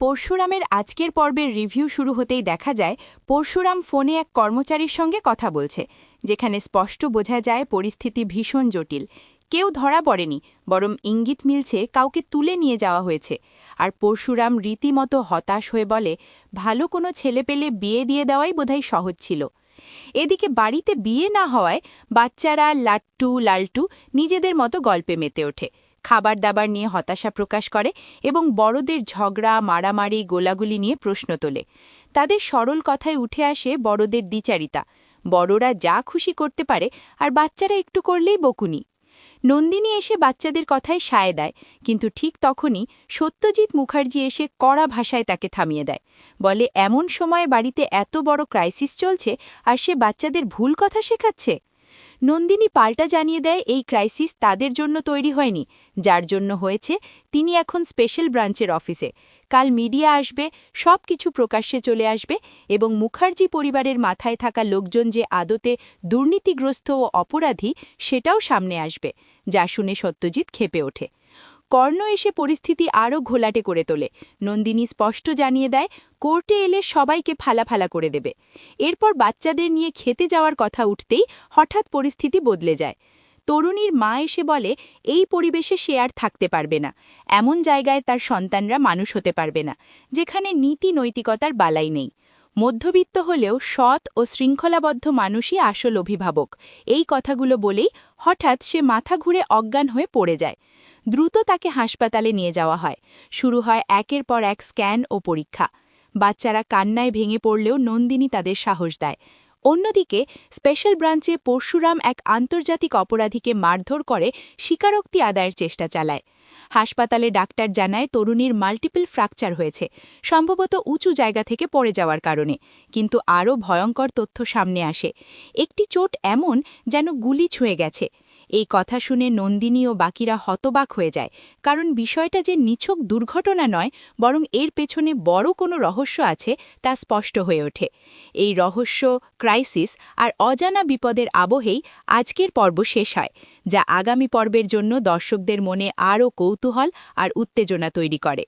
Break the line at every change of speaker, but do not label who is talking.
পরশুরামের আজকের পর্বের রিভিউ শুরু হতেই দেখা যায়, পরশুরাম ফোনে এক কর্মচারীর সঙ্গে কথা বলছে, যেখানে স্পষ্ট বোঝা যায় পরিস্থিতি ভীষণ জটিল। কেউ ধরা পড়েনি, বরং ইঙ্গিত মিলছে কাউকে তুলে নিয়ে যাওয়া হয়েছে। আর পরশুরাম রীতিমতো হতাশ হয়ে বলে, ভালো কোনো ছেলে পেলে বিয়ে দিয়ে দেওয়াই বোধহয় সহজ ছিল। এদিকে বাড়িতে বিয়ে না হওয়ায় বাচ্চারা লাট্টু, লালটু নিজেদের মতো গল্পে মেতে ওঠে। খাবার দাবার নিয়ে হতাশা প্রকাশ করে এবং বড়দের ঝগড়া, মারামারি, গোলাগুলি নিয়ে প্রশ্ন তোলে। তাদের সরল কথায় উঠে আসে বড়দের দ্বিচারিতা। বড়রা যা খুশি করতে পারে আর বাচ্চারা একটু করলেই বকুনি। নন্দিনী এসে বাচ্চাদের কথায় সায় দেয়, কিন্তু ঠিক তখনই সত্যজিৎ মুখার্জি এসে কড়া ভাষায় তাকে থামিয়ে দেয়। বলে, এমন সময়ে বাড়িতে এত বড় ক্রাইসিস চলছে আর সে বাচ্চাদের ভুল কথা শেখাচ্ছে? নন্দিনী পাল্টা জানিয়ে দেয় এই ক্রাইসিস তাদের জন্য তৈরি হয়নি, যার জন্য হয়েছে তিনি এখন স্পেশাল ব্রাঞ্চের অফিসে। কাল মিডিয়া আসবে, সব কিছু প্রকাশ্যে চলে আসবে এবং মুখার্জি পরিবারের মাথায় থাকা লোকজন যে আদতে দুর্নীতিগ্রস্ত ও অপরাধী, সেটাও সামনে আসবে, যা শুনে সত্যজিৎ খেপে ওঠে। কর্ণ এসে পরিস্থিতি আরও ঘোলাটে করে তোলে। নন্দিনী স্পষ্ট জানিয়ে দেয়, কোর্টে এলে সবাইকে ফালাফালা করে দেবে। এরপর বাচ্চাদের নিয়ে খেতে যাওয়ার কথা উঠতেই হঠাৎ পরিস্থিতি বদলে যায়। তরুণীর মা এসে বলে, এই পরিবেশে সে আর থাকতে পারবে না। এমন জায়গায় তার সন্তানরা মানুষ হতে পারবে না, যেখানে নীতি নৈতিকতার বালাই নেই। মধ্যবিত্ত হলেও সৎ ও শৃঙ্খলাবদ্ধ মানুষই আসল অভিভাবক। এই কথাগুলো বলেই হঠাৎ সে মাথা ঘুরে অজ্ঞান হয়ে পড়ে যায়। দ্রুত তাকে হাসপাতালে নিয়ে যাওয়া হয়। শুরু হয় একের পর এক স্ক্যান ও পরীক্ষা। বাচ্চারা কান্নায় ভেঙে পড়লেও নন্দিনী তাদের সাহস দেয়। অন্যদিকে স্পেশাল ব্রাঞ্চে পরশুরাম এক আন্তর্জাতিক অপরাধীকে মারধর করে স্বীকারোক্তি আদায়ের চেষ্টা চালায়। হাসপাতালে ডাক্তার জানায় তরুণীর মাল্টিপল ফ্র্যাকচার হয়েছে, সম্ভবত উঁচু জায়গা থেকে পড়ে যাওয়ার কারণে। কিন্তু আরও ভয়ঙ্কর তথ্য সামনে আসে। একটি চোট এমন যেন গুলি ছুঁয়ে গেছে। এই কথা শুনে নন্দিনী ও বাকিরা হতবাক হয়ে যায়। কারণ বিষয়টা যে নিছক দুর্ঘটনা নয়, বরং এর পেছনে বড় কোনো রহস্য আছে তা স্পষ্ট হয়ে ওঠে। এই রহস্য, ক্রাইসিস আর অজানা বিপদের আবহেই আজকের পর্ব শেষ হয়, যা আগামী পর্বের জন্য দর্শকদের মনে আরও কৌতূহল আর উত্তেজনা তৈরি করে।